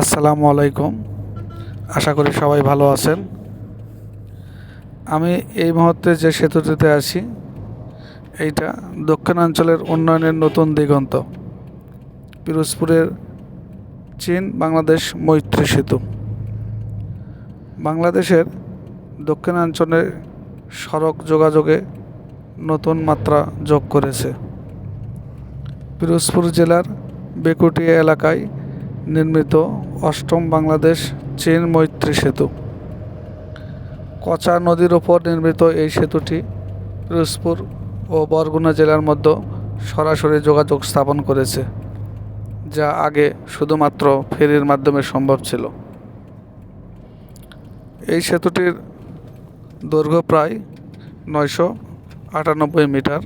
আসসালামু আলাইকুম। আশা করি সবাই ভালো আছেন। আমি এই মুহূর্তে যে সেতুটিতে আছি, এইটা দক্ষিণাঞ্চলের উন্নয়নের নতুন দিগন্ত। পিরোজপুরের চীন বাংলাদেশ মৈত্রী সেতু। বাংলাদেশের দক্ষিণাঞ্চলে সড়ক যোগাযোগে নতুন মাত্রা যোগ করেছে। পিরোজপুর জেলার বেকুটিয়া এলাকায় নির্মিত অষ্টম বাংলাদেশ চীন মৈত্রী সেতু। কচা নদীর ওপর নির্মিত এই সেতুটি পিরোজপুর ও বরগুনা জেলার মধ্যে সরাসরি যোগাযোগ স্থাপন করেছে, যা আগে শুধুমাত্র ফেরির মাধ্যমে সম্ভব ছিল। এই সেতুটির দৈর্ঘ্য প্রায় নয়শো আটানব্বই মিটার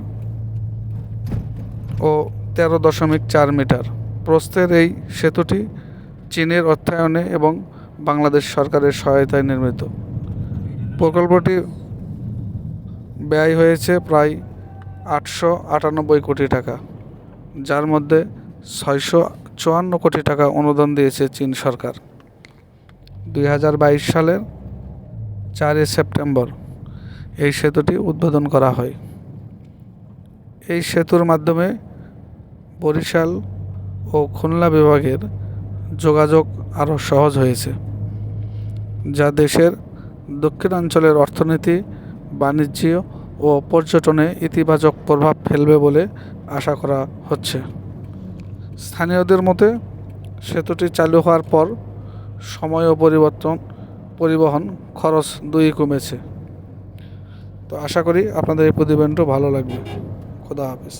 ও তেরো দশমিক চার মিটার। প্রস্থের এই সেতুটি চীনের অর্থায়নে এবং বাংলাদেশ সরকারের সহায়তায় নির্মিত। প্রকল্পটি ব্যয় হয়েছে প্রায় আটশো আটানব্বই কোটি টাকা, যার মধ্যে ছয়শো চুয়ান্ন কোটি টাকা অনুদান দিয়েছে চীন সরকার। দুই হাজার বাইশ সালের চারই সেপ্টেম্বর এই সেতুটি উদ্বোধন করা হয়। এই সেতুর মাধ্যমে বরিশাল ও খুলনা বিভাগের যোগাযোগ আরও সহজ হয়েছে, যা দেশের দক্ষিণাঞ্চলের অর্থনীতি, বাণিজ্য ও পর্যটনে ইতিবাচক প্রভাব ফেলবে বলে আশা করা হচ্ছে। স্থানীয়দের মতে, সেতুটি চালু হওয়ার পর সময় ও পরিবর্তন, পরিবহন খরচ দুই কমেছে। তো আশা করি আপনাদের এই প্রতিবেদনটা ভালো লাগবে। খোদা হাফেজ।